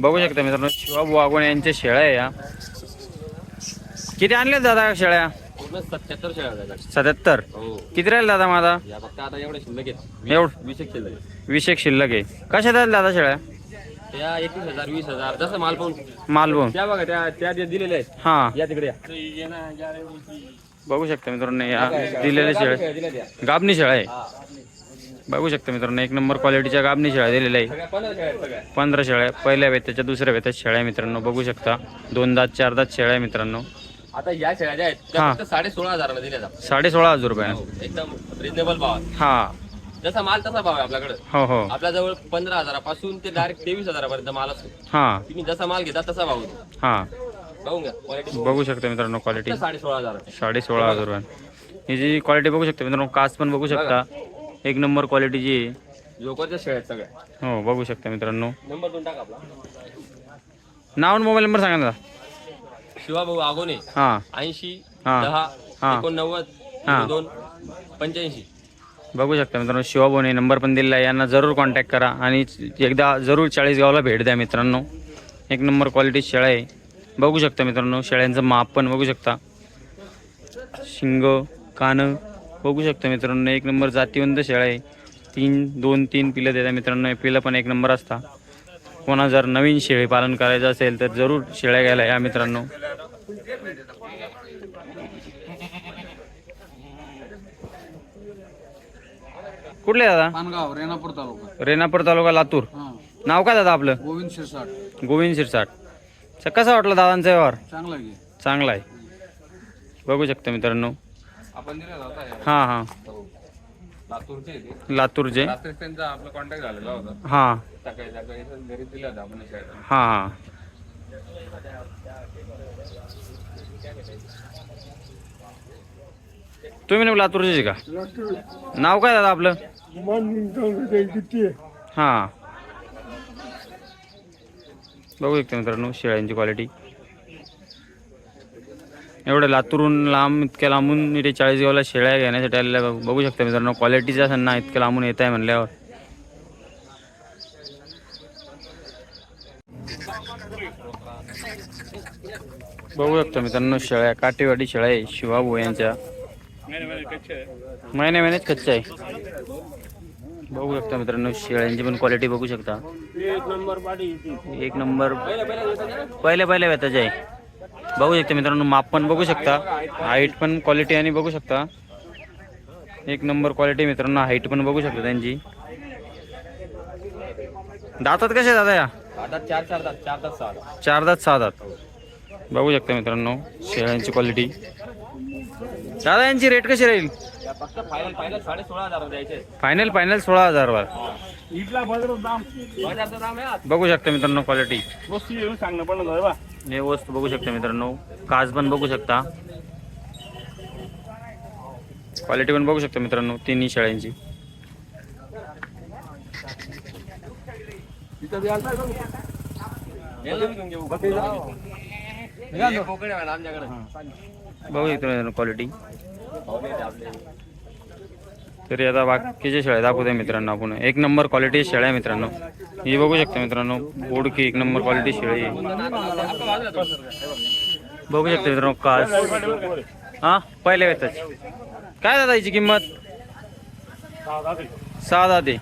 बघू शकता मित्रांनो शिवाब वागवण यांच्या शेळ्या आहे या. किती आणले दादा शेळ्या? पूर्ण सत्याहत्तर शेळ्या. सत्याहत्तर? हो. किती राहील दादा माझा? या फक्त आता एवढे शिल्लक आहेत. एवढं वीस एक शिल्लक आहेत. आहे. कशा द्याल दादा शेळ्या? त्या एकवीस हजार वीस हजार. जसं माल पाहून. मालवण त्या बघा त्या त्या जे दिलेल्या आहेत. हा. या तिकडे या. बघू शकता मित्रांनो या दिलेल्या शेळ्या. गाबणी शेळ्या आहे. हा. बघू शकता मित्रांनो एक नंबर क्वालिटीच्या गाबणी शेळ्या दिलेल्या आहे पंधरा शेळ्या पहिल्या वेत्याच्या दुसऱ्या वेत्यात शेळ्या मित्रांनो बघू शकता. दोन दात चार दात शेळ्या आहे मित्रांनो. आता या शेळ्या ज्या आहेत साडे सोळा हजाराला दिल्या जातात. साडे सोळा हजार रुपये. हो, एकदम रिजनेबल भाव हा. जसा माल तसा भाव आहे आपल्याकडे. हो हो. आपल्या जवळ पंधरा हजारापासून ते डायरेक्ट तेवीस हजारापर्यंत माल असतो. हा. तुम्ही जसा माल घेता तसा भाव हा. बघू शकता मित्रांनो क्वालिटी साडे सोळा हजार साडे सोळा हजार रुपये. ही जी क्वालिटी बघू शकता मित्रांनो काच पण बघू शकता. एक नंबर क्वालिटीची आहे. शेळ्या सगळ्या. हो बघू शकता मित्रांनो. नंबर दोन टाका आपला. नाव आणि मोबाईल नंबर सांगा ना शिवाभाऊ आगोने हां. ऐंशी हा. दहा हा. एकोणनव्वद हा. दोन पंच्याऐंशी. बघू शकता मित्रांनो शिवाबोने नंबर पण दिलेला आहे. यांना जरूर कॉन्टॅक्ट करा आणि एकदा जरूर चाळीसगावला भेट द्या मित्रांनो. एक नंबर क्वालिटी शेळ्या आहे. बघू शकता मित्रांनो शेळ्यांचं माप पण बघू शकता. शिंग कानं. बघू शकता मित्रांनो एक नंबर जातीवंत शेळ्या आहे. तीन दोन तीन पिलं देतात मित्रांनो हे पिलं पण एक नंबर असता कोणा जर नवीन शेळी पालन करायचं असेल तर जरूर शेळ्या घ्यायला या मित्रांनो. कुठले दादा? पानगाव रेणापूर तालुका. रेणापूर तालुका लातूर. हा. नाव काय दादा आपलं? गोविंद शिरसाट. गोविंद शिरसाट. च- कसा वाटला दादांचा व्यवहार? चांगला चांगला आहे. बघू शकता मित्रांनो. आपण दिला होता हां हां. लातूरचे ते. लातूरचे? त्यांचा आपला कॉन्टॅक्ट झालेला होता. हां. सकाळी सकाळी घरी दिला होता आपण हां हां. तुम्ही ना लातूरचे का? नाव काय दादा आपलं? हां. बघू शकता मित्रांनो शेळ्यांची क्वालिटी एवढं लातूरून लांब इतक्या लांबून इथे चाळीसगावला शेळ्या घेण्यासाठी आलेल्या बघू शकता मित्रांनो क्वालिटीचा सन्ना इतक्या लांबून येत आहे म्हणल्यावर बघू शकता मित्रांनो शेळ्या काटेवाडी शेळ्या आहे शिवाभाऊ यांच्या महिन्या महिन्यात कच्च्या आहे बघू शकता मित्रांनो शेळ्यांची पण क्वालिटी बघू शकता एक नंबर पहिल्या पहिल्या व्यताचे आहे बघू शकता मित्रांनो माप पण बघू शकता. हाईट पण क्वालिटी आणि बघू शकता. एक नंबर क्वालिटी मित्रांनो हाईट पण बघू शकता त्यांची. दातात कसे दादा या? चार चार तास चार तास सहा. चार दात सहा दात. बघू शकता मित्रांनो शेळ्यांची क्वालिटी दादा यांची रेट कशी राहील? फायनल फायनल साडे सोळा हजार आज. बघू शकता मित्रांनो क्वालिटी सांगणं पण बा. हे वस्तू बघू शकता मित्रांनो. काच पण बघू शकता. क्वालिटी पण बघू शकता मित्रांनो तिन्ही आमच्याकडे. बघू शकता मित्रांनो क्वालिटी. तरी आता बाकीच्या शेळ्या दाखवते मित्रांनो आपण. एक नंबर क्वालिटी शेळ्या आहे मित्रांनो. ही बघू शकता मित्रांनो ओळखी एक नंबर क्वालिटी शेळी. बघू शकता मित्रांनो काच हा? पहिल्या वेताची काय दादा याची किंमत? सहा दहा ते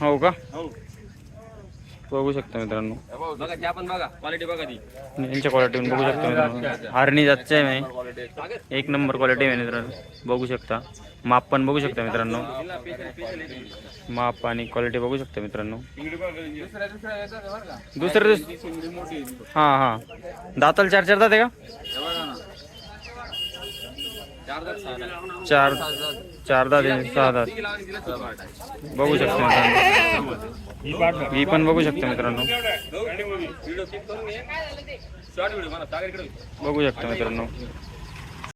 हो का? हो. बघू शकता मित्रांनो. बघा त्या पण बघा क्वालिटी बघा ती. यांच्या क्वालिटी बघू शकता मित्रांनो. हारणी जातचे आहे मी. एक नंबर क्वालिटी आहे मित्रांनो. बघू शकता. माप पण बघू शकता मित्रांनो. माप आणि क्वालिटी बघू शकता मित्रांनो. दुसऱ्या दुसऱ्या याच्यात आहे बरं दुस हाँ हाँ. दाताल चार चार दात का? चार. चार दात सहा दात. बघा. बघू शकता मित्रांनो. मी पण बघू शकतो मित्रांनो. बघू शकतो मित्रांनो.